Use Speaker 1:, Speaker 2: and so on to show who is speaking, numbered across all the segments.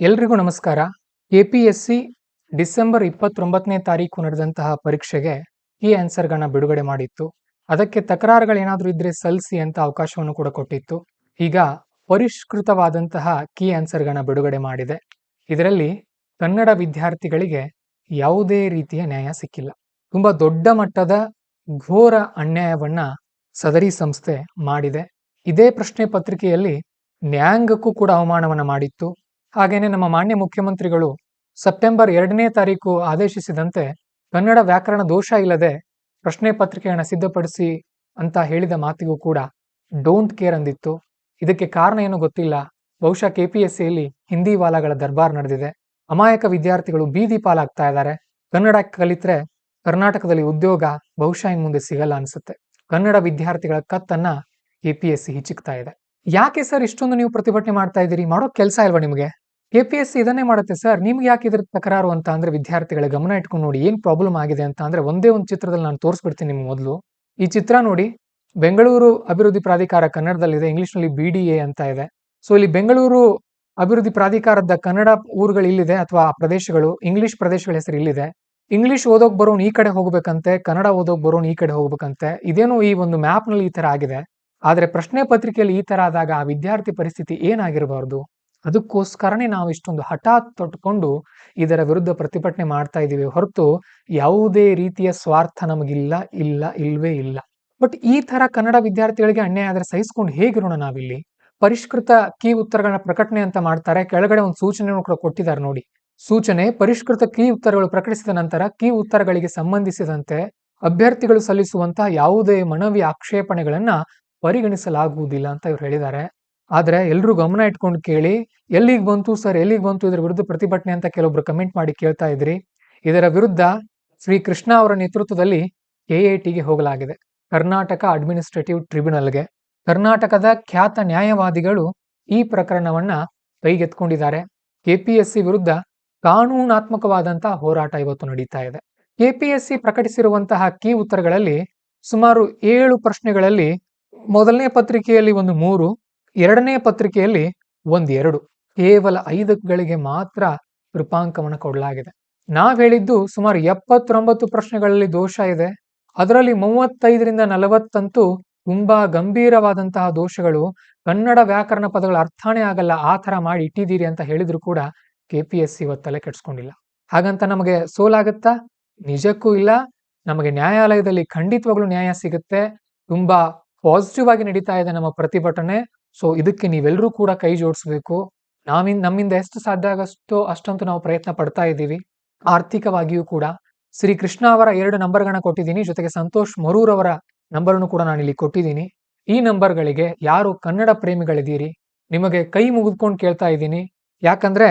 Speaker 1: ಎಲ್ರಿಗೂ ನಮಸ್ಕಾರ. KPSC December ಇಪ್ಪತ್ತೊಂಬತ್ತನೇ ತಾರೀಕು ನಡೆದಂತಹ ಪರೀಕ್ಷೆಗೆ ಕೀ ಆನ್ಸರ್ಗಳನ್ನ ಬಿಡುಗಡೆ ಮಾಡಿತ್ತು. ಅದಕ್ಕೆ ತಕರಾರುಗಳೇನಾದರೂ ಇದ್ರೆ ಸಲ್ಲಿಸಿ ಅಂತ ಅವಕಾಶವನ್ನು ಕೂಡ ಕೊಟ್ಟಿತ್ತು. ಈಗ ಪರಿಷ್ಕೃತವಾದಂತಹ ಕೀ ಆನ್ಸರ್ಗಳನ್ನ ಬಿಡುಗಡೆ ಮಾಡಿದೆ. ಇದರಲ್ಲಿ ಕನ್ನಡ ವಿದ್ಯಾರ್ಥಿಗಳಿಗೆ ಯಾವುದೇ ರೀತಿಯ ನ್ಯಾಯ ಸಿಕ್ಕಿಲ್ಲ. ತುಂಬಾ ದೊಡ್ಡ ಮಟ್ಟದ ಘೋರ ಅನ್ಯಾಯವನ್ನ ಸದರಿ ಸಂಸ್ಥೆ ಮಾಡಿದೆ. ಇದೇ ಪ್ರಶ್ನೆ ಪತ್ರಿಕೆಯಲ್ಲಿ ನ್ಯಾಯಾಂಗಕ್ಕೂ ಕೂಡ ಅವಮಾನವನ್ನ ಮಾಡಿತ್ತು. ಹಾಗೇನೆ ನಮ್ಮ ಮಾನ್ಯ ಮುಖ್ಯಮಂತ್ರಿಗಳು ಸೆಪ್ಟೆಂಬರ್ ಎರಡನೇ ತಾರೀಕು ಆದೇಶಿಸಿದಂತೆ ಕನ್ನಡ ವ್ಯಾಕರಣ ದೋಷ ಇಲ್ಲದೆ ಪ್ರಶ್ನೆ ಪತ್ರಿಕೆಯನ್ನು ಸಿದ್ಧಪಡಿಸಿ ಅಂತ ಹೇಳಿದ ಮಾತಿಗೂ ಕೂಡ ಡೋಂಟ್ ಕೇರ್ ಅಂದಿತ್ತು. ಇದಕ್ಕೆ ಕಾರಣ ಏನು ಗೊತ್ತಿಲ್ಲ. ಬಹುಶಃ ಕೆಪಿಎಸ್ಸಿಯಲ್ಲಿ ಹಿಂದಿ ವಾಲಾಗಳ ದರ್ಬಾರ್ ನಡೆದಿದೆ. ಅಮಾಯಕ ವಿದ್ಯಾರ್ಥಿಗಳು ಬೀದಿ ಪಾಲಾಗ್ತಾ ಇದ್ದಾರೆ. ಕನ್ನಡ ಕಲಿತರೆ ಕರ್ನಾಟಕದಲ್ಲಿ ಉದ್ಯೋಗ ಬಹುಶಃ ಇನ್ ಮುಂದೆ ಸಿಗಲ್ಲ ಅನ್ಸುತ್ತೆ. ಕನ್ನಡ ವಿದ್ಯಾರ್ಥಿಗಳ ಕತ್ತನ್ನ ಕೆಪಿಎಸ್ಸಿ ಹಿಚಿಕ್ತಾ ಇದೆ. ಯಾಕೆ ಸರ್ ಇಷ್ಟೊಂದು ನೀವು ಪ್ರತಿಭಟನೆ ಮಾಡ್ತಾ ಇದ್ದೀರಿ? ಮಾಡೋ ಕೆಲಸ ಇಲ್ವಾ ನಿಮಗೆ? ಕೆಪಿಎಸ್ಸಿ ಇದನ್ನೇ ಮಾಡುತ್ತೆ ಸರ್ ನಿಮ್ಗೆ ಯಾಕೆ ಇದ್ರ ತಕರಾರು ಅಂತ ಅಂದ್ರೆ ವಿದ್ಯಾರ್ಥಿಗಳ ಗಮನ ಇಟ್ಕೊಂಡು ನೋಡಿ ಏನ್ ಪ್ರಾಬ್ಲಮ್ ಆಗಿದೆ ಅಂತ ಅಂದ್ರೆ ಒಂದೇ ಒಂದು ಚಿತ್ರದಲ್ಲಿ ನಾನು ತೋರಿಸ್ಬಿಡ್ತೀನಿ ನಿಮ್ಗೆ ಮೊದಲು. ಈ ಚಿತ್ರ ನೋಡಿ, ಬೆಂಗಳೂರು ಅಭಿವೃದ್ಧಿ ಪ್ರಾಧಿಕಾರ ಕನ್ನಡದಲ್ಲಿದೆ ಇಂಗ್ಲಿಷ್ನಲ್ಲಿ ಬಿ ಡಿ ಎ ಅಂತ ಇದೆ. ಸೊ ಇಲ್ಲಿ ಬೆಂಗಳೂರು ಅಭಿವೃದ್ಧಿ ಪ್ರಾಧಿಕಾರದ ಕನ್ನಡ ಊರುಗಳು ಇಲ್ಲಿದೆ ಅಥವಾ ಆ ಪ್ರದೇಶಗಳು, ಇಂಗ್ಲಿಷ್ ಪ್ರದೇಶಗಳ ಹೆಸರು ಇಲ್ಲಿದೆ. ಇಂಗ್ಲಿಷ್ ಓದೋಕ್ ಬರೋನ್ ಈ ಕಡೆ ಹೋಗ್ಬೇಕಂತೆ, ಕನ್ನಡ ಓದೋಕ್ ಬರೋನ್ ಈ ಕಡೆ ಹೋಗ್ಬೇಕಂತೆ, ಇದೇನು ಈ ಒಂದು ಮ್ಯಾಪ್ನಲ್ಲಿ ಈ ತರ ಆಗಿದೆ. ಆದ್ರೆ ಪ್ರಶ್ನೆ ಪತ್ರಿಕೆಯಲ್ಲಿ ಈ ತರ ಆದಾಗ ಆ ವಿದ್ಯಾರ್ಥಿ ಪರಿಸ್ಥಿತಿ ಏನಾಗಿರಬಾರ್ದು ಅದಕ್ಕೋಸ್ಕರನೇ ನಾವು ಇಷ್ಟೊಂದು ಹಠಾತ್ ತೊಟ್ಕೊಂಡು ಇದರ ವಿರುದ್ಧ ಪ್ರತಿಭಟನೆ ಮಾಡ್ತಾ ಇದ್ದೀವಿ ಹೊರತು ಯಾವುದೇ ರೀತಿಯ ಸ್ವಾರ್ಥ ನಮಗಿಲ್ಲ, ಇಲ್ಲ, ಇಲ್ವೇ ಇಲ್ಲ. ಬಟ್ ಈ ತರ ಕನ್ನಡ ವಿದ್ಯಾರ್ಥಿಗಳಿಗೆ ಅನ್ಯಾಯ ಆದರೆ ಸಹಿಸ್ಕೊಂಡು ಹೇಗಿರೋಣ ನಾವಿಲ್ಲಿ? ಪರಿಷ್ಕೃತ ಕೀ ಉತ್ತರಗಳನ್ನ ಪ್ರಕಟಣೆ ಅಂತ ಮಾಡ್ತಾರೆ. ಕೆಳಗಡೆ ಒಂದು ಸೂಚನೆಯನ್ನು ಕೂಡ ಕೊಟ್ಟಿದ್ದಾರೆ ನೋಡಿ. ಸೂಚನೆ, ಪರಿಷ್ಕೃತ ಕೀ ಉತ್ತರಗಳು ಪ್ರಕಟಿಸಿದ ನಂತರ ಕೀ ಉತ್ತರಗಳಿಗೆ ಸಂಬಂಧಿಸಿದಂತೆ ಅಭ್ಯರ್ಥಿಗಳು ಸಲ್ಲಿಸುವಂತಹ ಯಾವುದೇ ಮನವಿ ಆಕ್ಷೇಪಣೆಗಳನ್ನ ಪರಿಗಣಿಸಲಾಗುವುದಿಲ್ಲ ಅಂತ ಇವ್ರು ಹೇಳಿದ್ದಾರೆ. ಆದ್ರೆ ಎಲ್ಲರೂ ಗಮನ ಇಟ್ಕೊಂಡು ಕೇಳಿ, ಎಲ್ಲಿಗೆ ಬಂತು ಸರ್, ಎಲ್ಲಿಗೆ ಬಂತು ಇದರ ವಿರುದ್ಧ ಪ್ರತಿಭಟನೆ ಅಂತ ಕೆಲವೊಬ್ರು ಕಮೆಂಟ್ ಮಾಡಿ ಕೇಳ್ತಾ ಇದ್ರಿ. ಇದರ ವಿರುದ್ಧ ಶ್ರೀ ಕೃಷ್ಣ ಅವರ ನೇತೃತ್ವದಲ್ಲಿ ಕೆಎಟಿಗೆ ಹೋಗಲಾಗಿದೆ. ಕರ್ನಾಟಕ ಅಡ್ಮಿನಿಸ್ಟ್ರೇಟಿವ್ ಟ್ರಿಬ್ಯುನಲ್ಗೆ. ಕರ್ನಾಟಕದ ಖ್ಯಾತ ನ್ಯಾಯವಾದಿಗಳು ಈ ಪ್ರಕರಣವನ್ನ ಕೈಗೆತ್ಕೊಂಡಿದ್ದಾರೆ ಕೆಪಿಎಸ್ಸಿ ವಿರುದ್ಧ ಕಾನೂನಾತ್ಮಕವಾದಂತಹ ಹೋರಾಟ ಇವತ್ತು ನಡೀತಾ ಇದೆ. ಕೆಪಿಎಸ್ಸಿ ಪ್ರಕಟಿಸಿರುವಂತಹ ಕೀ ಉತ್ತರಗಳಲ್ಲಿ ಸುಮಾರು ಏಳು ಪ್ರಶ್ನೆಗಳಲ್ಲಿ ಮೊದಲನೇ ಪತ್ರಿಕೆಯಲ್ಲಿ ಒಂದು ಮೂರು ಎರಡನೇ ಪತ್ರಿಕೆಯಲ್ಲಿ ಒಂದ್ ಎರಡು ಕೇವಲ ಐದಗಳಿಗೆ ಮಾತ್ರ ರೂಪಾಂಕವನ್ನು ಕೊಡಲಾಗಿದೆ. ನಾವ್ ಹೇಳಿದ್ದು ಸುಮಾರು ಎಪ್ಪತ್ತೊಂಬತ್ತು ಪ್ರಶ್ನೆಗಳಲ್ಲಿ ದೋಷ ಇದೆ. ಅದರಲ್ಲಿ ಮೂವತ್ತೈದರಿಂದ ನಲವತ್ತಂತೂ ತುಂಬಾ ಗಂಭೀರವಾದಂತಹ ದೋಷಗಳು. ಕನ್ನಡ ವ್ಯಾಕರಣ ಪದಗಳ ಅರ್ಥನೇ ಆಗಲ್ಲ, ಆ ಥರ ಮಾಡಿ ಇಟ್ಟಿದ್ದೀರಿ ಅಂತ ಹೇಳಿದ್ರು ಕೂಡ ಕೆಪಿಎಸ್ಸಿ ಇವತ್ತಲ್ಲೇ ಕೆಡ್ಸ್ಕೊಂಡಿಲ್ಲ. ಹಾಗಂತ ನಮಗೆ ಸೋಲಾಗುತ್ತಾ? ನಿಜಕ್ಕೂ ಇಲ್ಲ. ನಮಗೆ ನ್ಯಾಯಾಲಯದಲ್ಲಿ ಖಂಡಿತವಾಗ್ಲೂ ನ್ಯಾಯ ಸಿಗುತ್ತೆ. ತುಂಬಾ ಪಾಸಿಟಿವ್ ಆಗಿ ನಡೀತಾ ಇದೆ ನಮ್ಮ ಪ್ರತಿಭಟನೆ. ಸೊ ಇದಕ್ಕೆ ನೀವೆಲ್ಲರೂ ಕೂಡ ಕೈ ಜೋಡಿಸ್ಬೇಕು. ನಾವಿನ್, ನಮ್ಮಿಂದ ಎಷ್ಟು ಸಾಧ್ಯ ಆಗಷ್ಟೋ ಅಷ್ಟಂತೂ ನಾವು ಪ್ರಯತ್ನ ಪಡ್ತಾ ಇದ್ದೀವಿ. ಆರ್ಥಿಕವಾಗಿಯೂ ಕೂಡ. ಶ್ರೀ ಕೃಷ್ಣ ಅವರ ಎರಡು ನಂಬರ್ಗಳನ್ನ ಕೊಟ್ಟಿದ್ದೀನಿ. ಜೊತೆಗೆ ಸಂತೋಷ್ ಮರೂರ್ ಅವರ ನಂಬರನ್ನು ಕೂಡ ನಾನು ಇಲ್ಲಿ ಕೊಟ್ಟಿದ್ದೀನಿ. ಈ ನಂಬರ್ಗಳಿಗೆ ಯಾರು ಕನ್ನಡ ಪ್ರೇಮಿಗಳಿದ್ದೀರಿ, ನಿಮಗೆ ಕೈ ಮುಗಿದ್ಕೊಂಡು ಕೇಳ್ತಾ ಇದ್ದೀನಿ. ಯಾಕಂದ್ರೆ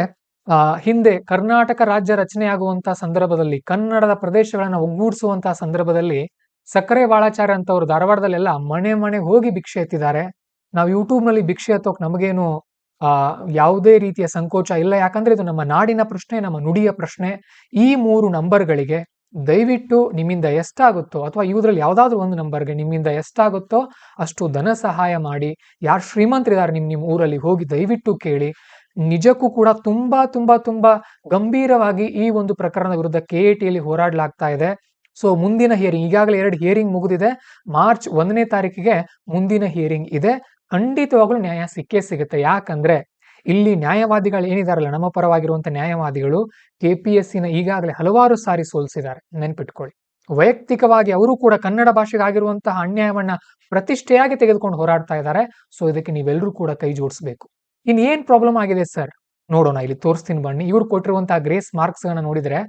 Speaker 1: ಹಿಂದೆ ಕರ್ನಾಟಕ ರಾಜ್ಯ ರಚನೆ ಆಗುವಂತಹ ಸಂದರ್ಭದಲ್ಲಿ, ಕನ್ನಡದ ಪ್ರದೇಶಗಳನ್ನ ಒಗ್ಗೂಡಿಸುವಂತಹ ಸಂದರ್ಭದಲ್ಲಿ ಸಕ್ಕರೆ ಬಾಳಾಚಾರ್ಯ ಅಂತವ್ರು ಧಾರವಾಡದಲ್ಲೆಲ್ಲ ಮನೆ ಮನೆಗೆ ಹೋಗಿ ಭಿಕ್ಷೆ ಎತ್ತಿದ್ದಾರೆ. ನಾವು ಯೂಟ್ಯೂಬ್ನಲ್ಲಿ ಭಿಕ್ಷೆ ಎತ್ತೋಕ್ ನಮಗೇನು, ಆ, ಯಾವುದೇ ರೀತಿಯ ಸಂಕೋಚ ಇಲ್ಲ. ಯಾಕಂದ್ರೆ ಇದು ನಮ್ಮ ನಾಡಿನ ಪ್ರಶ್ನೆ, ನಮ್ಮ ನುಡಿಯ ಪ್ರಶ್ನೆ. ಈ ಮೂರು ನಂಬರ್ಗಳಿಗೆ ದಯವಿಟ್ಟು ನಿಮ್ಮಿಂದ ಎಷ್ಟಾಗುತ್ತೋ ಅಥವಾ ಇವುದ್ರಲ್ಲಿ ಯಾವ್ದಾದ್ರು ಒಂದು ನಂಬರ್ಗೆ ನಿಮ್ಮಿಂದ ಎಷ್ಟಾಗುತ್ತೋ ಅಷ್ಟು ಧನ ಸಹಾಯ ಮಾಡಿ. ಯಾರು ಶ್ರೀಮಂತರಿದ್ದಾರೆ ನಿಮ್ ನಿಮ್ ಊರಲ್ಲಿ ಹೋಗಿ ದಯವಿಟ್ಟು ಕೇಳಿ. ನಿಜಕ್ಕೂ ಕೂಡ ತುಂಬಾ ತುಂಬಾ ತುಂಬಾ ಗಂಭೀರವಾಗಿ ಈ ಒಂದು ಪ್ರಕರಣದ ವಿರುದ್ಧ ಕೆ ಎ ಟಿಯಲ್ಲಿ ಹೋರಾಡಲಾಗ್ತಾ ಇದೆ. ಸೊ, ಮುಂದಿನ ಹಿಯರಿಂಗ್ ಈಗಾಗಲೇ ಎರಡು ಹಿಯರಿಂಗ್ ಮುಗಿದಿದೆ. ಮಾರ್ಚ್ ಒಂದನೇ ತಾರೀಕಿಗೆ ಮುಂದಿನ ಹಿಯರಿಂಗ್ ಇದೆ. ಖಂಡಿತವಾಗ್ಲೂ ನ್ಯಾಯ ಸಿಕ್ಕೇ ಸಿಗುತ್ತೆ. ಯಾಕಂದ್ರೆ ಇಲ್ಲಿ ನ್ಯಾಯವಾದಿಗಳು ಏನಿದಾರಲ್ಲ, ನಮ್ಮ ಪರವಾಗಿರುವಂತ ನ್ಯಾಯವಾದಿಗಳು ಕೆ ಪಿ ಎಸ್ ಸಿನ ಈಗಾಗಲೇ ಹಲವಾರು ಸಾರಿ ಸೋಲಿಸಿದ್ದಾರೆ. ನೆನ್ಪಿಟ್ಕೊಳ್ಳಿ. ವೈಯಕ್ತಿಕವಾಗಿ ಅವರು ಕೂಡ ಕನ್ನಡ ಭಾಷೆಗೆ ಆಗಿರುವಂತಹ ಅನ್ಯಾಯವನ್ನ ಪ್ರತಿಷ್ಠೆಯಾಗಿ ತೆಗೆದುಕೊಂಡು ಹೋರಾಡ್ತಾ ಇದ್ದಾರೆ. ಸೊ ಇದಕ್ಕೆ ನೀವೆಲ್ಲರೂ ಕೂಡ ಕೈ ಜೋಡಿಸಬೇಕು. ಇನ್ ಏನ್ ಪ್ರಾಬ್ಲಮ್ ಆಗಿದೆ ಸರ್? ನೋಡೋಣ, ಇಲ್ಲಿ ತೋರಿಸ್ತೀನಿ ಬನ್ನಿ. ಇವ್ರು ಕೊಟ್ಟಿರುವಂತಹ ಗ್ರೇಸ್ ಮಾರ್ಕ್ಸ್ ಗಳನ್ನ ನೋಡಿದ್ರೆ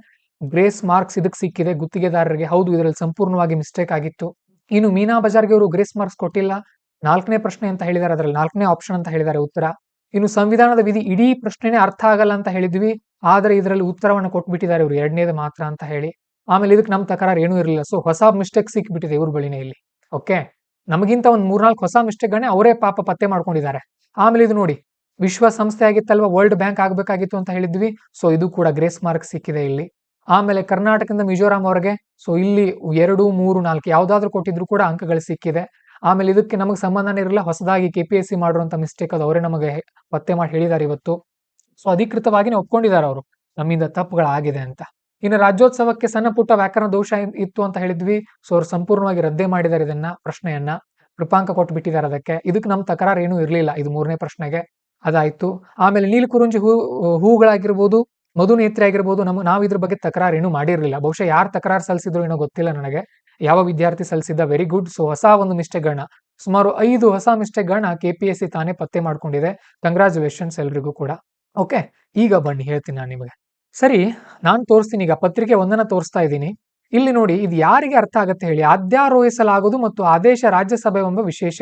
Speaker 1: ಗ್ರೇಸ್ ಮಾರ್ಕ್ಸ್ ಇದಕ್ಕೆ ಸಿಕ್ಕಿದೆ, ಗುತ್ತಿಗೆದಾರರಿಗೆ. ಹೌದು, ಇದರಲ್ಲಿ ಸಂಪೂರ್ಣವಾಗಿ ಮಿಸ್ಟೇಕ್ ಆಗಿತ್ತು. ಇನ್ನು ಮೀನಾ ಬಜಾರ್ಗೆ ಅವರು ಗ್ರೇಸ್ ಮಾರ್ಕ್ಸ್ ಕೊಟ್ಟಿಲ್ಲ. ನಾಲ್ಕನೇ ಪ್ರಶ್ನೆ ಅಂತ ಹೇಳಿದ್ದಾರೆ ಅದರಲ್ಲಿ ನಾಲ್ಕನೇ ಆಪ್ಷನ್ ಅಂತ ಹೇಳಿದ್ದಾರೆ ಉತ್ತರ. ಇನ್ನು ಸಂವಿಧಾನದ ವಿಧಿ ಇಡೀ ಪ್ರಶ್ನೆನೇ ಅರ್ಥ ಆಗಲ್ಲ ಅಂತ ಹೇಳಿದ್ವಿ, ಆದ್ರೆ ಇದರಲ್ಲಿ ಉತ್ತರವನ್ನು ಕೊಟ್ಬಿಟ್ಟಿದ್ದಾರೆ ಇವರು, ಎರಡನೇದು ಮಾತ್ರ ಅಂತ ಹೇಳಿ. ಆಮೇಲೆ ಇದಕ್ಕೆ ನಮ್ಮ ತಕರಾರು ಏನೂ ಇರಲಿಲ್ಲ. ಸೊ ಹೊಸ ಮಿಸ್ಟೇಕ್ ಸಿಕ್ಬಿಟ್ಟಿದೆ ಇವ್ರ ಬಳಿನೇ ಇಲ್ಲಿ. ಓಕೆ ನಮಗಿಂತ ಒಂದು ಮೂರ್ನಾಲ್ಕು ಹೊಸ ಮಿಸ್ಟೇಕ್ಗಳನ್ನೇ ಅವರೇ ಪಾಪ ಪತ್ತೆ ಮಾಡ್ಕೊಂಡಿದ್ದಾರೆ. ಆಮೇಲೆ ಇದು ನೋಡಿ ವಿಶ್ವಸಂಸ್ಥೆ ಆಗಿತ್ತಲ್ವಾ ವರ್ಲ್ಡ್ ಬ್ಯಾಂಕ್ ಆಗಬೇಕಾಗಿತ್ತು ಅಂತ ಹೇಳಿದ್ವಿ. ಸೊ ಇದು ಕೂಡ ಗ್ರೇಸ್ ಮಾರ್ಕ್ ಸಿಕ್ಕಿದೆ ಇಲ್ಲಿ. ಆಮೇಲೆ ಕರ್ನಾಟಕದಿಂದ ಮಿಜೋರಾಂ ಅವರಿಗೆ ಸೊ ಇಲ್ಲಿ ಎರಡು, ಮೂರು, ನಾಲ್ಕು ಯಾವ್ದಾದ್ರು ಕೊಟ್ಟಿದ್ರು ಕೂಡ ಅಂಕಗಳು ಸಿಕ್ಕಿದೆ. ಆಮೇಲೆ ಇದಕ್ಕೆ ನಮಗೆ ಸಂಬಂಧನೇ ಇರಲ್ಲ ಹೊಸದಾಗಿ ಕೆ ಪಿ ಎಸ್ ಸಿ ಮಾಡಿರುವಂತ ಮಿಸ್ಟೇಕ್ ಅದು ಅವರೇ ನಮಗೆ ಪತ್ತೆ ಮಾಡಿ ಹೇಳಿದ್ದಾರೆ ಇವತ್ತು. ಸೊ ಅಧಿಕೃತವಾಗಿನೇ ಒಪ್ಕೊಂಡಿದ್ದಾರೆ ಅವರು. ನಮ್ಮಿಂದ ತಪ್ಪುಗಳಾಗಿದೆ ಅಂತ. ಇನ್ನು ರಾಜ್ಯೋತ್ಸವಕ್ಕೆ ಸಣ್ಣ ಪುಟ್ಟ ವ್ಯಾಕರಣ ದೋಷ ಇತ್ತು ಅಂತ ಹೇಳಿದ್ವಿ. ಸೊ ಅವ್ರು ಸಂಪೂರ್ಣವಾಗಿ ರದ್ದೇ ಮಾಡಿದ್ದಾರೆ ಇದನ್ನ, ಪ್ರಶ್ನೆಯನ್ನ. ಕೃಪಾಂಕ ಕೊಟ್ಟು ಬಿಟ್ಟಿದ್ದಾರೆ ಅದಕ್ಕೆ. ಇದಕ್ಕೆ ನಮ್ಮ ತಕರಾರು ಏನೂ ಇರಲಿಲ್ಲ ಇದು ಮೂರನೇ ಪ್ರಶ್ನೆಗೆ. ಅದಾಯ್ತು. ಆಮೇಲೆ ನೀಲಕುರುಂಜಿ ಹೂ, ಹೂಗಳಾಗಿರ್ಬೋದು, ಮಧುನೇತ್ರಿ ಆಗಿರ್ಬೋದು ನಮ್ಮ ನಾವು ಇದ್ರ ಬಗ್ಗೆ ತಕರಾರು ಏನೂ ಮಾಡಿರಲಿಲ್ಲ. ಬಹುಶಃ ಯಾರು ತಕರಾರು ಸಲ್ಲಿಸಿದ್ರು ಏನೋ ಗೊತ್ತಿಲ್ಲ ನನಗೆ. ಯಾವ ವಿದ್ಯಾರ್ಥಿ ಸಲ್ಲಿಸಿದ್ದ ವೆರಿ ಗುಡ್ ಸೊ ಹೊಸ ಒಂದು ಮಿಸ್ಟೇಕ್ಗಳನ್ನ ಸುಮಾರು ಐದು ಹೊಸ ಮಿಸ್ಟೇಕ್ಗಳನ್ನ ಕೆ ಪಿ ಎಸ್ ಸಿ ತಾನೇ ಪತ್ತೆ ಮಾಡ್ಕೊಂಡಿದೆ. ಕಂಗ್ರಾಚುಲೇಷನ್ಸ್ ಎಲ್ರಿಗೂ ಕೂಡ. ಓಕೆ ಈಗ ಬನ್ನಿ, ಹೇಳ್ತೀನಿ ನಾನು ನಿಮಗೆ. ಸರಿ, ನಾನು ತೋರಿಸ್ತೀನಿ, ಈಗ ಪತ್ರಿಕೆ ಒಂದನ್ನ ತೋರಿಸ್ತಾ ಇದ್ದೀನಿ. ಇಲ್ಲಿ ನೋಡಿ, ಇದು ಯಾರಿಗೆ ಅರ್ಥ ಆಗುತ್ತೆ ಹೇಳಿ ಅಧ್ಯಾರೋಹಿಸಲಾಗುವುದು ಮತ್ತು ಆದೇಶ ರಾಜ್ಯಸಭೆ ಎಂಬ ವಿಶೇಷ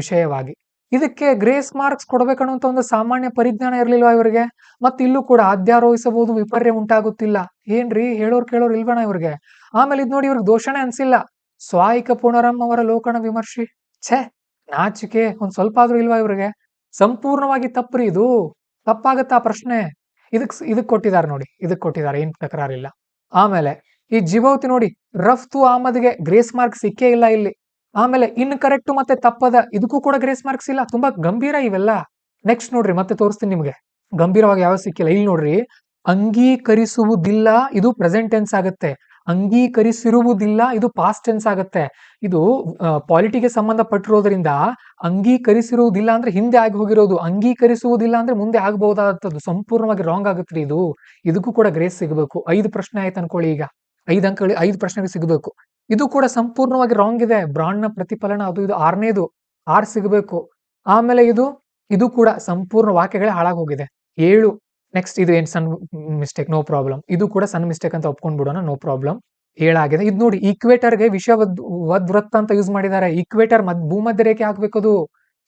Speaker 1: ವಿಷಯವಾಗಿ. ಇದಕ್ಕೆ ಗ್ರೇಸ್ ಮಾರ್ಕ್ಸ್ ಕೊಡಬೇಕನ್ನುವಂತ ಒಂದು ಸಾಮಾನ್ಯ ಪರಿಜ್ಞಾನ ಇರಲಿಲ್ಲ ಇವರಿಗೆ? ಮತ್ತೆ ಇಲ್ಲೂ ಕೂಡ ಅಧ್ಯಾರೋಹಿಸಬಹುದು ವಿಪರ್ಯ ಉಂಟಾಗುತ್ತಿಲ್ಲ. ಏನ್ರಿ, ಹೇಳೋರ್ ಕೇಳೋರ್ ಇಲ್ವಣ ಇವ್ರಿಗೆ? ಆಮೇಲೆ ಇದು ನೋಡಿ ಇವ್ರಿಗೆ ದೋಷಣೆ ಅನ್ಸಿಲ್ಲ. ಸ್ವಾಯಿಕ ಪುನರಂ ಅವರ ಲೋಕಣ ವಿಮರ್ಶಿ. ಛೇ, ನಾಚಿಕೆ ಒಂದ್ ಸ್ವಲ್ಪ ಆದ್ರೂ ಇಲ್ವಾ ಇವ್ರಿಗೆ? ಸಂಪೂರ್ಣವಾಗಿ ತಪ್ಪ್ರಿ ಇದು. ತಪ್ಪಾಗತ್ತಾ ಪ್ರಶ್ನೆ? ಇದಕ್ ಇದಕ್ ಕೊಟ್ಟಿದ್ದಾರೆ ನೋಡಿ, ಇದಕ್ ಕೊಟ್ಟಿದ್ದಾರೆ ಏನ್ ತಕರಾರಿಲ್ಲ. ಆಮೇಲೆ, ಈ ಜಿಬೌತಿ ನೋಡಿ ರಫ್ತು ಆಮದ್ಗೆ ಗ್ರೇಸ್ ಮಾರ್ಕ್ ಸಿಕ್ಕೇ ಇಲ್ಲ ಇಲ್ಲಿ. ಆಮೇಲೆ ಇನ್ ಕರೆಕ್ಟ್ ಮತ್ತೆ ತಪ್ಪದ, ಇದಕ್ಕೂ ಕೂಡ ಗ್ರೇಸ್ ಮಾರ್ಕ್ಸ್ ಇಲ್ಲ. ತುಂಬಾ ಗಂಭೀರ ಇವೆಲ್ಲ. ನೆಕ್ಸ್ಟ್ ನೋಡ್ರಿ, ಮತ್ತೆ ತೋರಿಸ್ತೀನಿ ನಿಮ್ಗೆ. ಗಂಭೀರವಾಗಿ ಯಾವ ಸಿಕ್ಕಿಲ್ಲ. ಇಲ್ಲಿ ನೋಡ್ರಿ, ಅಂಗೀಕರಿಸುವುದಿಲ್ಲ, ಇದು ಪ್ರೆಸೆಂಟ್ ಟೆನ್ಸ್ ಆಗುತ್ತೆ. ಅಂಗೀಕರಿಸಿರುವುದಿಲ್ಲ. ಇದು ಪಾಸ್ಟ್ ಟೆನ್ಸ್ ಆಗುತ್ತೆ. ಇದು ಪಾಲಿಟಿಗೆ ಸಂಬಂಧಪಟ್ಟಿರೋದ್ರಿಂದ ಅಂಗೀಕರಿಸಿರುವುದಿಲ್ಲ ಅಂದ್ರೆ ಹಿಂದೆ ಆಗಿ ಹೋಗಿರೋದು. ಅಂಗೀಕರಿಸುವುದಿಲ್ಲ ಅಂದ್ರೆ ಮುಂದೆ ಆಗಬಹುದಾದದ್ದು. ಸಂಪೂರ್ಣವಾಗಿ ರಾಂಗ್ ಆಗುತ್ತೆ ಇದು. ಇದಕ್ಕೂ ಕೂಡ ಗ್ರೇಸ್ ಸಿಗಬೇಕು. ಐದು ಪ್ರಶ್ನೆ ಆಯ್ತು ಅನ್ಕೊಳ್ಳಿ ಈಗ. ಐದು ಅಂಕಗಳು, ಐದು ಪ್ರಶ್ನೆಗೆ ಸಿಗಬೇಕು. ಇದು ಕೂಡ ಸಂಪೂರ್ಣವಾಗಿ ರಾಂಗ್ ಇದೆ. ಬ್ರಾಂಡ್ನ ಪ್ರತಿಫಲನ ಅದು, ಇದು ಆರನೇದು. ಆರ್ ಸಿಗಬೇಕು. ಆಮೇಲೆ ಇದು ಇದು ಕೂಡ ಸಂಪೂರ್ಣ ವಾಕ್ಯಗಳೇ ಹಾಳಾಗಿ ಹೋಗಿದೆ. ಏಳು. ನೆಕ್ಸ್ಟ್ ಇದು ಏನ್ ಸಣ್ಣ ಮಿಸ್ಟೇಕ್ ನೋ ಪ್ರಾಬ್ಲಮ್ ಇದು ಕೂಡ ಸಣ್ಣ ಮಿಸ್ಟೇಕ್ ಅಂತ ಒಪ್ಕೊಂಡ್ ಬಿಡೋಣ. ನೋ ಪ್ರಾಬ್ಲಮ್ ಹೇಳಾಗಿದೆ ಇದು ನೋಡಿ ಈಕ್ವೇಟರ್ಗೆ ವಿಷಯ ವೃತ್ತ ಅಂತ ಯೂಸ್ ಮಾಡಿದ್ದಾರೆ. ಈಕ್ವೇಟರ್ ಮದ್ ಭೂಮಧ್ಯ ರೇಖೆ ಹಾಕ್ಬೇಕದು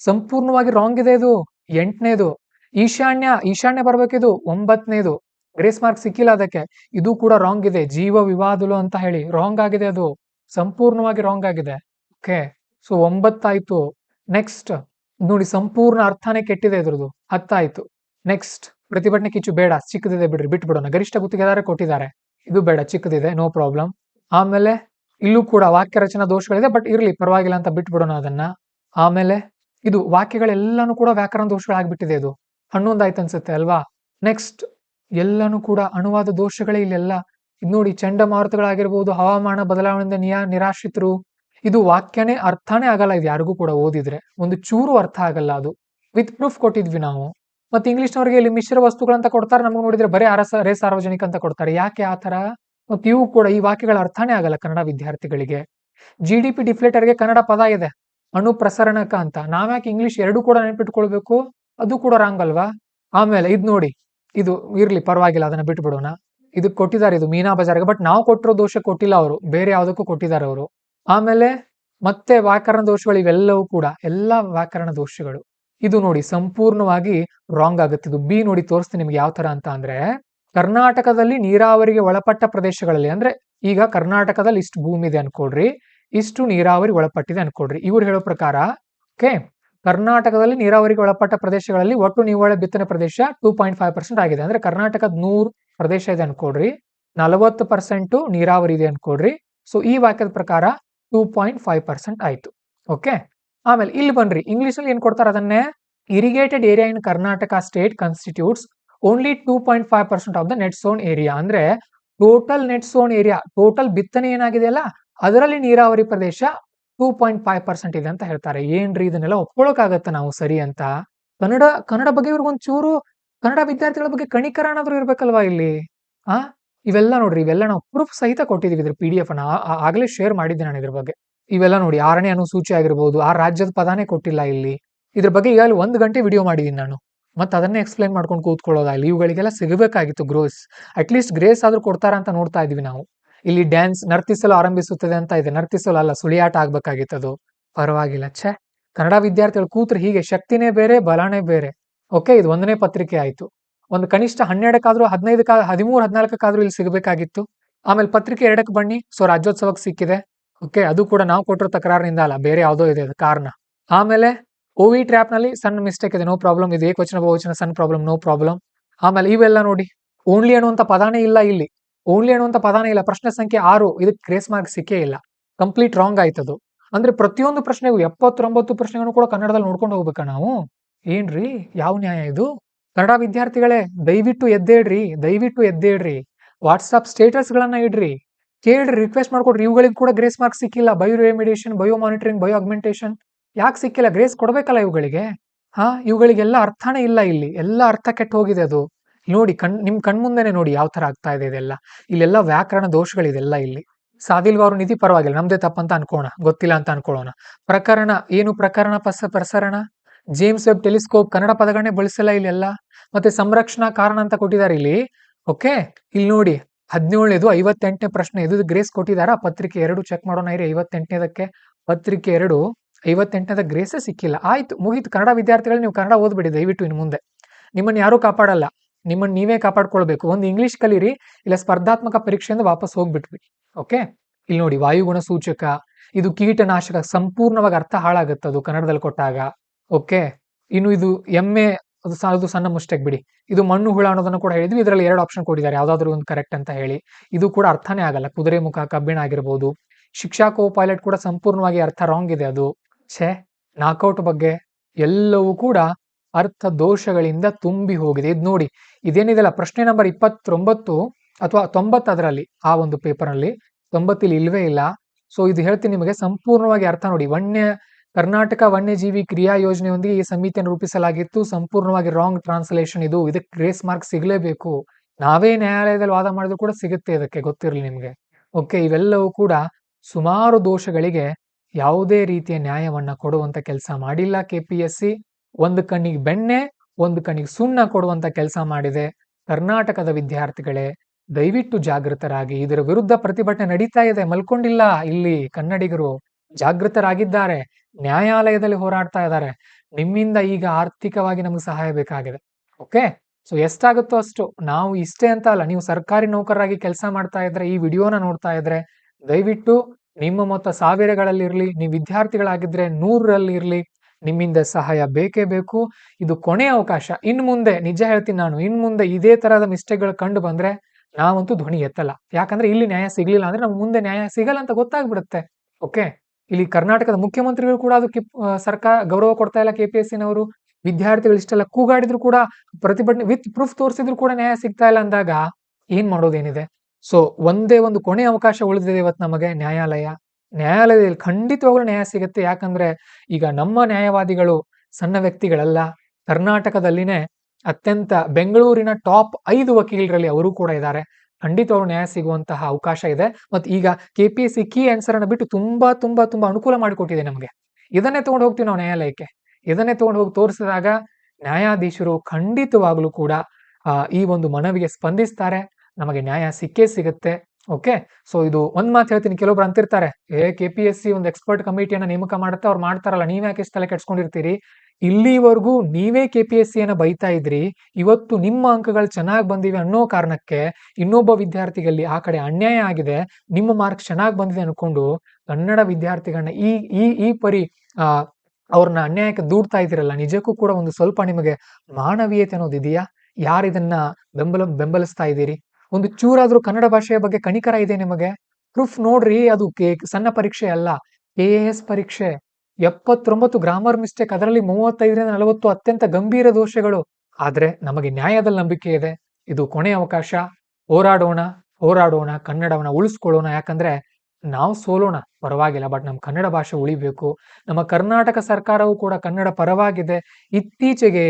Speaker 1: ಸಂಪೂರ್ಣವಾಗಿ ರಾಂಗ್ ಇದೆ ಇದು. ಎಂಟನೇದು. ಈಶಾನ್ಯ ಈಶಾನ್ಯ ಬರ್ಬೇಕಿದು ಒಂಬತ್ತನೇದು ಗ್ರೇಸ್ ಮಾರ್ಕ್ ಸಿಕ್ಕಿಲ್ಲ ಅದಕ್ಕೆ. ಇದು ಕೂಡ ರಾಂಗ್ ಇದೆ. ಜೀವ ವಿವಾದಲು ಅಂತ ಹೇಳಿ. ರಾಂಗ್ ಆಗಿದೆ ಅದು. ಸಂಪೂರ್ಣವಾಗಿ ರಾಂಗ್ ಆಗಿದೆ. Okay so ಒಂಬತ್ತಾಯ್ತು. ನೆಕ್ಸ್ಟ್ ನೋಡಿ, ಸಂಪೂರ್ಣ ಅರ್ಥನೇ ಕೆಟ್ಟಿದೆ ಇದ್ರದ್ದು. ಹತ್ತಾಯ್ತು. ನೆಕ್ಸ್ಟ್ ಪ್ರತಿಭಟನೆ ಕಿಚ್ಚು ಬೇಡ, ಚಿಕ್ಕದಿದೆ ಬಿಡ್ರಿ, ಬಿಟ್ಬಿಡೋಣ. ಗರಿಷ್ಠ ಗುತ್ತಿಗೆದಾರ ಕೊಟ್ಟಿದ್ದಾರೆ. ಇದು ಬೇಡ, ಚಿಕ್ಕದಿದೆ ನೋ ಪ್ರಾಬ್ಲಮ್ ಆಮೇಲೆ ಇಲ್ಲೂ ಕೂಡ ವಾಕ್ಯ ರಚನಾ ದೋಷಗಳಿದೆ ಬಟ್ ಇರ್ಲಿ, ಪರವಾಗಿಲ್ಲ ಅಂತ ಬಿಟ್ಬಿಡೋಣ ಅದನ್ನ. ಆಮೇಲೆ ಇದು ವಾಕ್ಯಗಳೆಲ್ಲಾನು ಕೂಡ ವ್ಯಾಕರಣ ದೋಷಗಳಾಗ್ಬಿಟ್ಟಿದೆ ಇದು. ಹನ್ನೊಂದಾಯ್ತು ಅನ್ಸುತ್ತೆ ಅಲ್ವಾ? ನೆಕ್ಸ್ಟ್ ಎಲ್ಲಾನು ಕೂಡ ಅನುವಾದ ದೋಷಗಳೇ ಇಲ್ಲೆಲ್ಲ. ಇದು ನೋಡಿ, ಚಂಡಮಾರುತಗಳಾಗಿರ್ಬೋದು, ಹವಾಮಾನ ಬದಲಾವಣೆಯಿಂದ ನಿಯ, ನಿರಾಶ್ರಿತರು. ಇದು ವಾಕ್ಯನೇ ಅರ್ಥನೇ ಆಗಲ್ಲ, ಇದು ಯಾರಿಗೂ ಕೂಡ ಓದಿದ್ರೆ. ಒಂದು ಚೂರು ಅರ್ಥ ಆಗಲ್ಲ ಅದು. ವಿತ್ ಪ್ರೂಫ್ ಕೊಟ್ಟಿದ್ವಿ ನಾವು. ಮತ್ತೆ ಇಂಗ್ಲಿಷ್ನವರಿಗೆ ಇಲ್ಲಿ ಮಿಶ್ರ ವಸ್ತುಗಳಂತ ಕೊಡ್ತಾರೆ. ನಮ್ಗೆ ನೋಡಿದ್ರೆ ಬರೀ ಅರಸ ರೇ ಸಾರ್ವಜನಿಕ ಅಂತ ಕೊಡ್ತಾರೆ. ಯಾಕೆ ಆ ತರ ಮತ್ತೆ ಇವು ಕೂಡ ಈ ವಾಕ್ಯಗಳ ಅರ್ಥನೇ ಆಗಲ್ಲ ಕನ್ನಡ ವಿದ್ಯಾರ್ಥಿಗಳಿಗೆ. ಜಿ ಡಿ ಪಿ ಡಿಫ್ಲೇಟರ್ಗೆ ಕನ್ನಡ ಪದ ಇದೆ. ಅಣು ಪ್ರಸರಣಕ ಅಂತ. ನಾವ್ಯಾಕೆ ಇಂಗ್ಲಿಷ್ ಎರಡು ಕೂಡ ನೆನಪಿಟ್ಕೊಳ್ಬೇಕು? ಅದು ಕೂಡ ರಾಂಗ್ ಅಲ್ವಾ? ಆಮೇಲೆ ಇದ್ ನೋಡಿ. ಇದು ಇರ್ಲಿ, ಪರವಾಗಿಲ್ಲ, ಅದನ್ನ ಬಿಟ್ಬಿಡೋಣ. ಇದು ಕೊಟ್ಟಿದ್ದಾರೆ ಇದು ಮೀನಾ ಬಜಾರ್ಗೆ. ಬಟ್ ನಾವು ಕೊಟ್ಟಿರೋ ದೋಷ ಕೊಟ್ಟಿಲ್ಲ ಅವರು. ಬೇರೆ ಯಾವ್ದಕ್ಕೂ ಕೊಟ್ಟಿದ್ದಾರೆ ಅವರು. ಆಮೇಲೆ ಮತ್ತೆ ವ್ಯಾಕರಣ ದೋಷಗಳು ಇವೆಲ್ಲವೂ ಕೂಡ. ಎಲ್ಲಾ ವ್ಯಾಕರಣ ದೋಷಗಳು. ಇದು ನೋಡಿ ಸಂಪೂರ್ಣವಾಗಿ ರಾಂಗ್ ಆಗುತ್ತೆ. ಇದು ಬಿ ನೋಡಿ ತೋರಿಸ್ತೀನಿ ನಿಮ್ಗೆ ಯಾವ ತರ ಅಂತ ಅಂದ್ರೆ, ಕರ್ನಾಟಕದಲ್ಲಿ ನೀರಾವರಿಗೆ ಒಳಪಟ್ಟ ಪ್ರದೇಶಗಳಲ್ಲಿ ಅಂದ್ರೆ, ಈಗ ಕರ್ನಾಟಕದಲ್ಲಿ ಇಷ್ಟು ಭೂಮಿ ಇದೆ ಅನ್ಕೊಳ್ರಿ, ಇಷ್ಟು ನೀರಾವರಿ ಒಳಪಟ್ಟಿದೆ ಅನ್ಕೊಳ್ರಿ. ಇವ್ರು ಹೇಳೋ ಪ್ರಕಾರ ಓಕೆ ಕರ್ನಾಟಕದಲ್ಲಿ ನೀರಾವರಿಗೆ ಒಳಪಟ್ಟ ಪ್ರದೇಶಗಳಲ್ಲಿ ಒಟ್ಟು ನಿವ್ವಳ ಬಿತ್ತನೆ ಪ್ರದೇಶ ಟೂ ಪಾಯಿಂಟ್ ಫೈವ್ ಪರ್ಸೆಂಟ್ ಆಗಿದೆ. ಅಂದ್ರೆ ಕರ್ನಾಟಕದ ನೂರ್ ಪ್ರದೇಶ ಇದೆ ಅನ್ಕೊಳ್ರಿ, ನಲವತ್ತು ಪರ್ಸೆಂಟ್ ನೀರಾವರಿ ಇದೆ ಅನ್ಕೊಳ್ರಿ. ಸೊ ಈ ವಾಕ್ಯದ ಪ್ರಕಾರ ಟೂ ಪಾಯಿಂಟ್ ಫೈವ್ ಪರ್ಸೆಂಟ್ ಆಯ್ತು. ಓಕೆ ಆಮೇಲೆ ಇಲ್ಲಿ ಬನ್ರಿ ಇಂಗ್ಲಿಷ್ ಅಲ್ಲಿ ಏನ್ ಕೊಡ್ತಾರೆ ಅದನ್ನೇ? Irrigated area in Karnataka state constitutes only two point five percent of the net sown area ಅಂದ್ರೆ total net sown area total ಬಿತ್ತನೆ ಏನಾಗಿದೆ ಅಲ್ಲ? ಅದರಲ್ಲಿ ನೀರಾವರಿ ಪ್ರದೇಶ ಟೂ ಪಾಯಿಂಟ್ ಫೈವ್ ಪರ್ಸೆಂಟ್ ಇದೆ ಅಂತ ಹೇಳ್ತಾರೆ. ಏನ್ರಿ ಇದನ್ನೆಲ್ಲ ಒಪ್ಕೊಳಕಾಗತ್ತ ನಾವು ಸರಿ ಅಂತ? ಕನ್ನಡ ಕನ್ನಡ ಬಗ್ಗೆ ಇವ್ರಿಗೊಂಚೂರು ಕನ್ನಡ ವಿದ್ಯಾರ್ಥಿಗಳ ಬಗ್ಗೆ ಕಣಿಕರ ಇರ್ಬೇಕಲ್ವಾ ಇಲ್ಲಿ? ಆ? ಇವೆಲ್ಲ ನೋಡ್ರಿ, ಇವೆಲ್ಲ ನಾವು ಪ್ರೂಫ್ ಸಹಿತ ಕೊಟ್ಟಿದೀವಿ ಇದ್ರ ಪಿ ಡಿ ಎಫ್ ಅನ್ನ. ಆಗ್ಲೇ ಶೇರ್ ಮಾಡಿದ್ದೆ ನಾನು ಇದ್ರ ಬಗ್ಗೆ. ಇವೆಲ್ಲ ನೋಡಿ, ಆರನೇ ಅನುಸೂಚಿ ಆಗಿರ್ಬೋದು, ಆ ರಾಜ್ಯದ ಪದಾನೇ ಕೊಟ್ಟಿಲ್ಲ ಇಲ್ಲಿ. ಇದ್ರ ಬಗ್ಗೆ ಈಗಾಗಲೇ ಒಂದು ಗಂಟೆ ವಿಡಿಯೋ ಮಾಡಿದ್ದೀನಿ ನಾನು. ಮತ್ತೆ ಅದನ್ನೇ ಎಕ್ಸ್ಪ್ಲೈನ್ ಮಾಡ್ಕೊಂಡು ಕೂತ್ಕೊಳ್ಳೋದಾಗಲಿ ಇವುಗಳಿಗೆಲ್ಲ ಸಿಗಬೇಕಾಗಿತ್ತು ಗ್ರೋಸ್ ಅಟ್ಲೀಸ್ಟ್ ಗ್ರೇಸ್ ಆದರೂ ಕೊಡ್ತಾರ ಅಂತ ನೋಡ್ತಾ ಇದ್ವಿ ನಾವು. ಇಲ್ಲಿ ಡ್ಯಾನ್ಸ್ ನರ್ತಿಸಲು ಆರಂಭಿಸುತ್ತದೆ ಅಂತ ಇದೆ. ನರ್ತಿಸಲು ಅಲ್ಲ, ಸುಳಿಯಾಟ ಆಗ್ಬೇಕಾಗಿತ್ತು ಅದು. ಪರವಾಗಿಲ್ಲ, ಛೇ. ಕನ್ನಡ ವಿದ್ಯಾರ್ಥಿಗಳು ಕೂತ್ರೆ ಹೀಗೆ ಶಕ್ತಿನೇ ಬೇರೆ, ಬಲನೇ ಬೇರೆ. ಓಕೆ, ಇದು ಒಂದನೇ ಪತ್ರಿಕೆ ಆಯಿತು. ಒಂದು ಕನಿಷ್ಠ ಹನ್ನೆರಡಕ್ಕಾದ್ರೂ ಹದಿನೈದಕ್ಕ, ಹದಿಮೂರು, ಹದಿನಾಲ್ಕಕ್ಕಾದ್ರೂ ಇಲ್ಲಿ ಸಿಗಬೇಕಾಗಿತ್ತು. ಆಮೇಲೆ ಪತ್ರಿಕೆ ಎರಡಕ್ಕೆ ಬನ್ನಿ. ಸೊ, ರಾಜ್ಯೋತ್ಸವಕ್ಕೆ ಸಿಕ್ಕಿದೆ. ಓಕೆ, ಅದು ಕೂಡ ನಾವು ಕೊಟ್ಟಿರೋ ತಕರಾರಿನಿಂದ ಅಲ್ಲ, ಬೇರೆ ಯಾವುದೋ ಇದೆ, ಅದು ಕಾರಣ. ಆಮೇಲೆ ಓವಿ ಟ್ರ್ಯಾಪ್ನಲ್ಲಿ ಸಣ್ಣ ಮಿಸ್ಟೇಕ್ ಇದೆ ನೋ ಪ್ರಾಬ್ಲಮ್ ಇದು ಏಕವಚನ, ಬಹುವಚನ, ಸಣ್ಣ ಪ್ರಾಬ್ಲಮ್ ನೋ ಪ್ರಾಬ್ಲಮ್ ಆಮೇಲೆ ಇವೆಲ್ಲ ನೋಡಿ ಓನ್ಲಿ ಅನ್ನುವಂತ ಪದಾನೇ ಇಲ್ಲ ಇಲ್ಲಿ. ಓನ್ಲಿ ಅನ್ನುವಂತ ಪದಾನೇ ಇಲ್ಲ. ಪ್ರಶ್ನೆ ಸಂಖ್ಯೆ ಆರು, ಇದಕ್ಕೆ ಗ್ರೇಸ್ ಮಾರ್ಕ್ ಸಿಕ್ಕೇ ಇಲ್ಲ. ಕಂಪ್ಲೀಟ್ ರಾಂಗ್ ಆಯ್ತದು ಅಂದ್ರೆ ಪ್ರತಿಯೊಂದು ಪ್ರಶ್ನೆಗೂ ಎಪ್ಪತ್ತೊಂಬತ್ತು ಪ್ರಶ್ನೆಗಳನ್ನು ಕೂಡ ಕನ್ನಡದಲ್ಲಿ ನೋಡ್ಕೊಂಡು ಹೋಗ್ಬೇಕಾ ನಾವು? ಏನ್ರಿ? ಯಾವ ನ್ಯಾಯ ಇದು? ಕನ್ನಡ ವಿದ್ಯಾರ್ಥಿಗಳೇ, ದಯವಿಟ್ಟು ಎದ್ದೇಳ್ರಿ ದಯವಿಟ್ಟು ಎದ್ದೇಳ್ರಿ. ವಾಟ್ಸಪ್ ಸ್ಟೇಟಸ್ಗಳನ್ನ ಇಡ್ರಿ. ಕೇಳ್ರಿ ರಿಕ್ವೆಸ್ಟ್ ಮಾಡ್ಕೊಡ್ರಿ. ಇವುಗಳಿಗೆ ಕೂಡ ಗ್ರೇಸ್ ಮಾರ್ಕ್ ಸಿಕ್ಕಿಲ್ಲ. Bio remediation bio monitoring bio augmentation ಯಾಕೆ ಸಿಕ್ಕಿಲ್ಲ? ಗ್ರೇಸ್ ಕೊಡಬೇಕಲ್ಲ ಇವುಗಳಿಗೆ? ಹಾ, ಇವುಗಳಿಗೆಲ್ಲ ಅರ್ಥನೇ ಇಲ್ಲ ಇಲ್ಲಿ. ಎಲ್ಲ ಅರ್ಥ ಕೆಟ್ಟ ಹೋಗಿದೆ ಅದು. ನೋಡಿ, ಕಣ್, ನಿಮ್ ಕಣ್ಮುಂದೆನೆ ನೋಡಿ ಯಾವ ತರ ಆಗ್ತಾ ಇದೆ ಇದೆಲ್ಲ. ಇಲ್ಲೆಲ್ಲ ವ್ಯಾಕರಣ ದೋಷಗಳಿದೆಲ್ಲ ಇಲ್ಲಿ. ಸಾದಿಲ್ವ ಅವ್ರ ನಿಧಿ ಪರವಾಗಿಲ್ಲ. ನಮ್ದೇ ತಪ್ಪಂತ ಅನ್ಕೋಣ. ಗೊತ್ತಿಲ್ಲ ಅಂತ ಅನ್ಕೊಳ್ಳೋಣ. ಪ್ರಕರಣ, ಏನು ಪ್ರಕರಣ ಪಸ, ಪ್ರಸರಣ? ಜೇಮ್ಸ್ ವೆಬ್ ಟೆಲಿಸ್ಕೋಪ್ ಕನ್ನಡ ಪದಗಳನ್ನೇ ಬಳಸಲ್ಲ ಇಲ್ಲೆಲ್ಲ? ಮತ್ತೆ ಸಂರಕ್ಷಣಾ ಕಾರಣ ಅಂತ ಕೊಟ್ಟಿದ್ದಾರೆ ಇಲ್ಲಿ? ಓಕೆ. ಇಲ್ಲಿ ನೋಡಿ, ಹದಿನೇಳನೇದು ಐವತ್ತೆಂಟನೇ ಪ್ರಶ್ನೆ. ಇದು ಗ್ರೇಸ್ ಕೊಟ್ಟಿದಾರ ಪತ್ರಿಕೆ ಎರಡು ಚೆಕ್ ಮಾಡೋಣ ಇರಿ. ಐವತ್ತೆಂಟನೇದಕ್ಕೆ. ಪತ್ರಿಕೆ ಎರಡು. ಐವತ್ತೆಂಟನೇದ ಗ್ರೇಸೇ ಸಿಕ್ಕಿಲ್ಲ. ಆಯಿತು, ಮುಗಿತು. ಕನ್ನಡ ವಿದ್ಯಾರ್ಥಿಗಳು ನೀವು ಕನ್ನಡ ಓದ್ಬಿಡಿ ದಯವಿಟ್ಟು ಇನ್ನು ಮುಂದೆ. ನಿಮ್ಮನ್ನು ಯಾರೂ ಕಾಪಾಡಲ್ಲ. ನಿಮ್ಮನ್ನು ನೀವೇ ಕಾಪಾಡ್ಕೊಳ್ಬೇಕು. ಒಂದು ಇಂಗ್ಲಿಷ್ ಕಲೀರಿ, ಇಲ್ಲ ಸ್ಪರ್ಧಾತ್ಮಕ ಪರೀಕ್ಷೆಯಿಂದ ವಾಪಸ್ ಹೋಗ್ಬಿಟ್ಬಿಡಿ. ಓಕೆ ಇಲ್ಲಿ ನೋಡಿ, ವಾಯುಗುಣ ಸೂಚಕ. ಇದು ಕೀಟನಾಶಕ. ಸಂಪೂರ್ಣವಾಗಿ ಅರ್ಥ ಹಾಳಾಗುತ್ತೆ ಅದು ಕನ್ನಡದಲ್ಲಿ ಕೊಟ್ಟಾಗ. ಓಕೆ ಇನ್ನು ಇದು ಎಮ್ಮೆ ಅದು ಅದು ಸಣ್ಣ ಮುಷ್ಟೆಕ್ ಬಿಡಿ. ಇದು ಮಣ್ಣು, ಹುಳ ಅನ್ನೋದನ್ನು ಕೂಡ ಹೇಳಿದ್ವಿ. ಇದರಲ್ಲಿ ಎರಡು ಆಪ್ಷನ್ ಕೊಟ್ಟಿದ್ದಾರೆ. ಯಾವ್ದಾದ್ರು ಒಂದು ಕರೆಕ್ಟ್ ಅಂತ ಹೇಳಿ. ಇದು ಕೂಡ ಅರ್ಥನೇ ಆಗಲ್ಲ. ಕುದುರೆ ಮುಖ, ಕಬ್ಬಿಣ ಆಗಿರ್ಬೋದು. ಶಿಕ್ಷಾ ಕೋ ಪೈಲಟ್ ಕೂಡ ಸಂಪೂರ್ಣವಾಗಿ ಅರ್ಥ ರಾಂಗ್ ಇದೆ ಅದು. ಛೇ ನಾಕೌಟ್ ಬಗ್ಗೆ ಎಲ್ಲವೂ ಕೂಡ ಅರ್ಥ ದೋಷಗಳಿಂದ ತುಂಬಿ ಹೋಗಿದೆ. ಇದು ನೋಡಿ ಇದೇನಿದೆಲ್ಲ ಪ್ರಶ್ನೆ ನಂಬರ್ ಇಪ್ಪತ್ತೊಂಬತ್ತು ಅಥವಾ ತೊಂಬತ್ತು ಅದರಲ್ಲಿ ಆ ಒಂದು ಪೇಪರ್ ಅಲ್ಲಿ ತೊಂಬತ್ತಿಲಿ ಇಲ್ವೇ ಇಲ್ಲ. ಸೊ, ಇದು ಹೇಳ್ತೀನಿ ನಿಮಗೆ ಸಂಪೂರ್ಣವಾಗಿ ಅರ್ಥ ನೋಡಿ. ವನ್ಯ, ಕರ್ನಾಟಕ ವನ್ಯಜೀವಿ ಕ್ರಿಯಾ ಯೋಜನೆಯೊಂದಿಗೆ ಈ ಸಮಿತಿಯನ್ನು ರೂಪಿಸಲಾಗಿತ್ತು. ಸಂಪೂರ್ಣವಾಗಿ ರಾಂಗ್ ಟ್ರಾನ್ಸ್ಲೇಷನ್ ಇದು. ಇದಕ್ಕೆ ಗ್ರೇಸ್ ಮಾರ್ಕ್ ಸಿಗಲೇಬೇಕು. ನಾವೇ ನ್ಯಾಯಾಲಯದಲ್ಲಿ ವಾದ ಮಾಡಿದ್ರು ಕೂಡ ಸಿಗುತ್ತೆ ಇದಕ್ಕೆ, ಗೊತ್ತಿರಲಿ ನಿಮಗೆ. ಓಕೆ ಇವೆಲ್ಲವೂ ಕೂಡ ಸುಮಾರು ದೋಷಗಳಿಗೆ ಯಾವುದೇ ರೀತಿಯ ನ್ಯಾಯವನ್ನ ಕೊಡುವಂತ ಕೆಲಸ ಮಾಡಿಲ್ಲ ಕೆ ಪಿ ಎಸ್ ಸಿ ಒಂದು ಕಣ್ಣಿಗೆ ಬೆಣ್ಣೆ, ಒಂದು ಕಣ್ಣಿಗೆ ಸುಣ್ಣ ಕೊಡುವಂತ ಕೆಲಸ ಮಾಡಿದೆ. ಕರ್ನಾಟಕದ ವಿದ್ಯಾರ್ಥಿಗಳೇ, ದಯವಿಟ್ಟು ಜಾಗೃತರಾಗಿ. ಇದರ ವಿರುದ್ಧ ಪ್ರತಿಭಟನೆ ನಡೀತಾ ಇದೆ. ಮಲ್ಕೊಂಡಿಲ್ಲ ಇಲ್ಲಿ ಕನ್ನಡಿಗರು. ಜಾಗೃತರಾಗಿದ್ದಾರೆ. ನ್ಯಾಯಾಲಯದಲ್ಲಿ ಹೋರಾಡ್ತಾ ಇದ್ದಾರೆ. ನಿಮ್ಮಿಂದ ಈಗ ಆರ್ಥಿಕವಾಗಿ ನಮಗೆ ಸಹಾಯ ಬೇಕಾಗಿದೆ. ಓಕೆ? ಸೊ ಎಷ್ಟಾಗುತ್ತೋ ಅಷ್ಟು. ನಾವು ಇಷ್ಟೇ ಅಂತ ಅಲ್ಲ. ನೀವು ಸರ್ಕಾರಿ ನೌಕರರಾಗಿ ಕೆಲಸ ಮಾಡ್ತಾ ಇದ್ರೆ, ಈ ವಿಡಿಯೋನ ನೋಡ್ತಾ ಇದ್ರೆ, ದಯವಿಟ್ಟು ನಿಮ್ಮ ಮೊತ್ತ ಸಾವಿರಗಳಲ್ಲಿರ್ಲಿ ನೀವು ವಿದ್ಯಾರ್ಥಿಗಳಾಗಿದ್ರೆ ನೂರರಲ್ಲಿ ಇರಲಿ, ನಿಮ್ಮಿಂದ ಸಹಾಯ ಬೇಕೇ ಬೇಕು. ಇದು ಕೊನೆಯ ಅವಕಾಶ. ಇನ್ ಮುಂದೆ, ನಿಜ ಹೇಳ್ತೀನಿ ನಾನು, ಇನ್ ಮುಂದೆ ಇದೇ ತರಹದ ಮಿಸ್ಟೇಕ್ಗಳು ಕಂಡು ಬಂದ್ರೆ ನಾವಂತೂ ಧ್ವನಿ ಎತ್ತಲ್ಲ. ಯಾಕಂದ್ರೆ ಇಲ್ಲಿ ನ್ಯಾಯ ಸಿಗ್ಲಿಲ್ಲ ಅಂದ್ರೆ ನಮ್ಗೆ ಮುಂದೆ ನ್ಯಾಯ ಸಿಗಲ್ಲ ಅಂತ ಗೊತ್ತಾಗ್ಬಿಡುತ್ತೆ. ಓಕೆ? ಇಲ್ಲಿ ಕರ್ನಾಟಕದ ಮುಖ್ಯಮಂತ್ರಿಗಳು ಕೂಡ ಅದು ಸರ್ಕಾರ ಗೌರವ ಕೊಡ್ತಾ ಇಲ್ಲ ಕೆ ಪಿ ಎಸ್ ಸಿನವರು. ವಿದ್ಯಾರ್ಥಿಗಳು ಇಷ್ಟೆಲ್ಲ ಕೂಗಾಡಿದ್ರು ಕೂಡ ಪ್ರತಿಭಟನೆ, ವಿತ್ ಪ್ರೂಫ್ ತೋರಿಸಿದ್ರು ಕೂಡ ನ್ಯಾಯ ಸಿಗ್ತಾ ಇಲ್ಲ ಅಂದಾಗ ಏನ್ ಮಾಡೋದೇನಿದೆ? ಸೊ ಒಂದೇ ಒಂದು ಕೊನೆ ಅವಕಾಶ ಉಳಿದಿದೆ ಇವತ್ತು ನಮಗೆ ನ್ಯಾಯಾಲಯ. ನ್ಯಾಯಾಲಯದಲ್ಲಿ ಖಂಡಿತವಾಗ್ಲೂ ನ್ಯಾಯ ಸಿಗುತ್ತೆ. ಯಾಕಂದ್ರೆ ಈಗ ನಮ್ಮ ನ್ಯಾಯವಾದಿಗಳು ಸಣ್ಣ ವ್ಯಕ್ತಿಗಳಲ್ಲ. ಕರ್ನಾಟಕದಲ್ಲಿನೇ ಅತ್ಯಂತ ಬೆಂಗಳೂರಿನ ಟಾಪ್ ಐದು ವಕೀಲರಲ್ಲಿ ಅವರು ಕೂಡ ಇದ್ದಾರೆ. ಖಂಡಿತವಾಗ್ಲೂ ನ್ಯಾಯ ಸಿಗುವಂತಹ ಅವಕಾಶ ಇದೆ. ಮತ್ತು ಈಗ K P S C key answer ಅನ್ನು ಬಿಟ್ಟು ತುಂಬಾ ತುಂಬಾ ತುಂಬಾ ಅನುಕೂಲ ಮಾಡಿಕೊಟ್ಟಿದೆ ನಮಗೆ. ಇದನ್ನೇ ತಗೊಂಡು ಹೋಗ್ತೀವಿ ನಾವು ನ್ಯಾಯಾಲಯಕ್ಕೆ. ಇದನ್ನೇ ತಗೊಂಡು ಹೋಗಿ ತೋರಿಸಿದಾಗ ನ್ಯಾಯಾಧೀಶರು ಖಂಡಿತವಾಗ್ಲೂ ಕೂಡ ಈ ಒಂದು ಮನವಿಗೆ ಸ್ಪಂದಿಸ್ತಾರೆ. ನಮಗೆ ನ್ಯಾಯ ಸಿಕ್ಕೇ ಸಿಗುತ್ತೆ. ಓಕೆ ಸೊ ಇದು ಒಂದ್ ಮಾತು ಹೇಳ್ತೀನಿ. ಕೆಲವೊಬ್ರು ಅಂತಿರ್ತಾರೆ, ಏ ಕೆ ಪಿ ಎಸ್ ಸಿ ಒಂದು ಎಕ್ಸ್ಪರ್ಟ್ ಕಮಿಟಿಯನ್ನ ನೇಮಕ ಮಾಡುತ್ತೆ, ಅವ್ರು ಮಾಡ್ತಾರಲ್ಲ, ನೀವ್ ಯಾಕೆ ತಲೆ ಕೆಡ್ಸ್ಕೊಂಡಿರ್ತೀರಿ? ಇಲ್ಲಿವರೆಗೂ ನೀವೇ ಕೆ ಪಿ ಎಸ್ ಸಿಯನ್ನ ಬೈತಾ ಇದ್ರಿ. ಇವತ್ತು ನಿಮ್ಮ ಅಂಕಗಳು ಚೆನ್ನಾಗಿ ಬಂದಿವೆ ಅನ್ನೋ ಕಾರಣಕ್ಕೆ ಇನ್ನೊಬ್ಬ ವಿದ್ಯಾರ್ಥಿಗಳಲ್ಲಿ ಆ ಕಡೆ ಅನ್ಯಾಯ ಆಗಿದೆ. ನಿಮ್ಮ ಮಾರ್ಕ್ ಚೆನ್ನಾಗಿ ಬಂದಿದೆ ಅನ್ಕೊಂಡು ಕನ್ನಡ ವಿದ್ಯಾರ್ಥಿಗಳನ್ನ ಈ ಈ ಈ ಪರಿ, ಆ ಅವ್ರನ್ನ ಅನ್ಯಾಯಕ್ಕೆ ದೂಡ್ತಾ ಇದ್ದೀರಲ್ಲ, ನಿಜಕ್ಕೂ ಕೂಡ ಒಂದು ಸ್ವಲ್ಪ ನಿಮಗೆ ಮಾನವೀಯತೆ ಅನ್ನೋದು ಇದೆಯಾ? ಯಾರಿದನ್ನ ಬೆಂಬಲ, ಬೆಂಬಲಿಸ್ತಾ ಇದ್ದೀರಿ? ಒಂದು ಚೂರಾದ್ರೂ ಕನ್ನಡ ಭಾಷೆಯ ಬಗ್ಗೆ ಕಣಿಕರ ಇದೆ ನಿಮಗೆ? ಪ್ರೂಫ್ ನೋಡ್ರಿ, ಅದು ಸಣ್ಣ ಪರೀಕ್ಷೆ ಅಲ್ಲ. ಕೆ ಎಸ್ ಪರೀಕ್ಷೆ. ಎಪ್ಪತ್ತೊಂಬತ್ತು ಗ್ರಾಮರ್ ಮಿಸ್ಟೇಕ್ ಅದರಲ್ಲಿ ಮೂವತ್ತೈದರಿಂದ ನಲವತ್ತು ಅತ್ಯಂತ ಗಂಭೀರ ದೋಷಗಳು. ಆದ್ರೆ ನಮಗೆ ನ್ಯಾಯದಲ್ಲಿ ನಂಬಿಕೆ ಇದೆ. ಇದು ಕೊನೆ ಅವಕಾಶ. ಹೋರಾಡೋಣ ಹೋರಾಡೋಣ, ಕನ್ನಡವನ್ನ ಉಳಿಸ್ಕೊಳ್ಳೋಣ. ಯಾಕಂದ್ರೆ ನಾವು ಸೋಲೋಣ. ಪರವಾಗಿಲ್ಲ ಬಟ್ ನಮ್ಮ ಕನ್ನಡ ಭಾಷೆ ಉಳಿಬೇಕು. ನಮ್ಮ ಕರ್ನಾಟಕ ಸರ್ಕಾರವು ಕೂಡ ಕನ್ನಡ ಪರವಾಗಿದೆ. ಇತ್ತೀಚೆಗೆ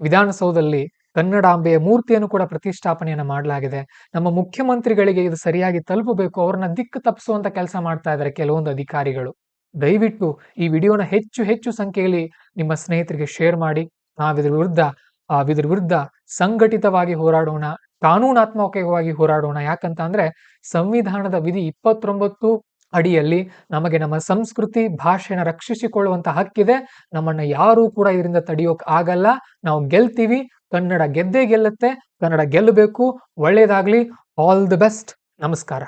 Speaker 1: ವಿಧಾನಸೌಧದಲ್ಲಿ ಕನ್ನಡಾಂಬೆಯ ಮೂರ್ತಿಯನ್ನು ಕೂಡ ಪ್ರತಿಷ್ಠಾಪನೆಯನ್ನು ಮಾಡಲಾಗಿದೆ. ನಮ್ಮ ಮುಖ್ಯಮಂತ್ರಿಗಳಿಗೆ ಇದು ಸರಿಯಾಗಿ ತಲುಪಬೇಕು, ಅವ್ರನ್ನ ದಿಕ್ಕು ತಪ್ಪಿಸುವಂತ ಕೆಲಸ ಮಾಡ್ತಾ ಇದ್ದಾರೆ ಕೆಲವೊಂದು ಅಧಿಕಾರಿಗಳು. ದಯವಿಟ್ಟು ಈ ವಿಡಿಯೋನ ಹೆಚ್ಚು ಹೆಚ್ಚು ಸಂಖ್ಯೆಯಲ್ಲಿ ನಿಮ್ಮ ಸ್ನೇಹಿತರಿಗೆ ಶೇರ್ ಮಾಡಿ. ನಾವಿದ್ರ ವಿರುದ್ಧ ಇದ್ರ ವಿರುದ್ಧ ಸಂಘಟಿತವಾಗಿ ಹೋರಾಡೋಣ, ಕಾನೂನಾತ್ಮಕವಾಗಿ ಹೋರಾಡೋಣ. ಯಾಕಂತ ಅಂದ್ರೆ ಸಂವಿಧಾನದ ವಿಧಿ ಇಪ್ಪತ್ತೊಂಬತ್ತು ಅಡಿಯಲ್ಲಿ ನಮಗೆ ನಮ್ಮ ಸಂಸ್ಕೃತಿ, ಭಾಷೆನ ರಕ್ಷಿಸಿಕೊಳ್ಳುವಂತ ಹಕ್ಕಿದೆ. ನಮ್ಮನ್ನ ಯಾರೂ ಕೂಡ ಇದರಿಂದ ತಡೆಯೋಕ್ ಆಗಲ್ಲ. ನಾವು ಗೆಲ್ತೀವಿ. ಕನ್ನಡ ಗೆದ್ದೇ ಗೆಲ್ಲುತ್ತೆ. ಕನ್ನಡ ಗೆಲ್ಲಬೇಕು. ಒಳ್ಳೇದಾಗ್ಲಿ. ಆಲ್ ದಿ ಬೆಸ್ಟ್ ನಮಸ್ಕಾರ.